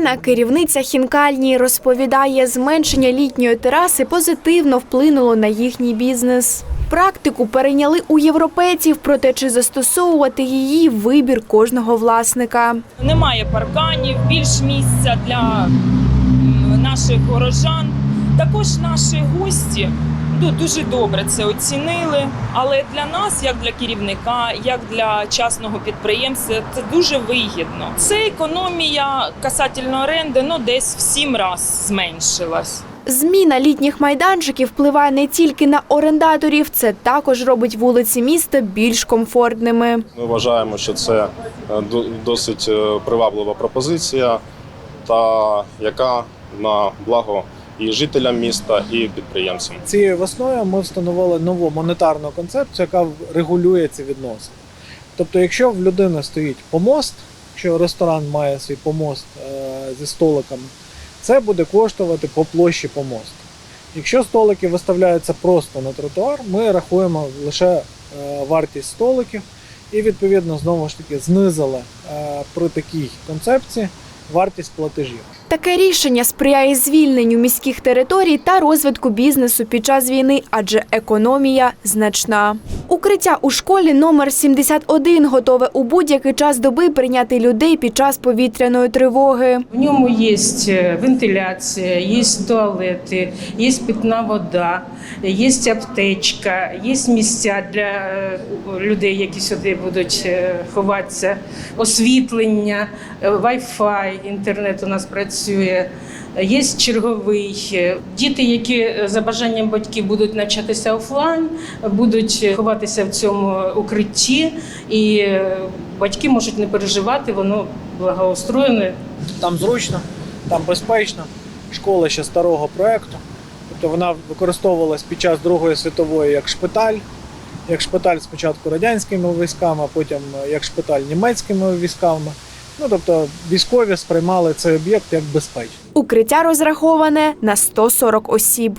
Олена, керівниця хінкальні, розповідає, зменшення літньої тераси позитивно вплинуло на їхній бізнес. Практику перейняли у європейців, проте чи застосовувати її вибір кожного власника. Немає парканів, більш місця для наших горожан. Також наші гості дуже добре це оцінили. Але для нас, як для керівника, як для частного підприємця, це дуже вигідно. Це економія касательно оренди ну, десь в сім раз зменшилась. Зміна літніх майданчиків впливає не тільки на орендаторів, це також робить вулиці міста більш комфортними. Ми вважаємо, що це е, досить е, приваблива пропозиція, та яка на благо і жителям міста, і підприємцям. Цією весною ми встановили нову монетарну концепцію, яка регулює ці відносини. Тобто, якщо в людини стоїть помост, якщо ресторан має свій помост е, зі столиками, це буде коштувати по площі помосту. Якщо столики виставляються просто на тротуар, ми рахуємо лише е, вартість столиків і відповідно знову ж таки знизили е, при такій концепції вартість платежів. Таке рішення сприяє звільненню міських територій та розвитку бізнесу під час війни, адже економія значна. Укриття у школі номер 71 готове у будь-який час доби прийняти людей під час повітряної тривоги. В ньому є вентиляція, є туалети, є питна вода, є аптечка, є місця для е, людей, які сюди будуть е, ховатися, освітлення, е, Wi-Fi, інтернет у нас працює. Є черговий. Е, Діти, які е, за бажанням батьків будуть навчатися офлайн, будуть ховатися в цьому укритті, і е, батьки можуть не переживати, воно благоустроєне, Там зручно, там безпечно. Школа ще старого проекту. Тобто вона використовувалась під час Другої світової як шпиталь, як шпиталь спочатку радянськими військами, а потім е, як шпиталь німецькими військами. Ну тобто військові сприймали цей об'єкт як безпечний. Укриття розраховане на 140 осіб.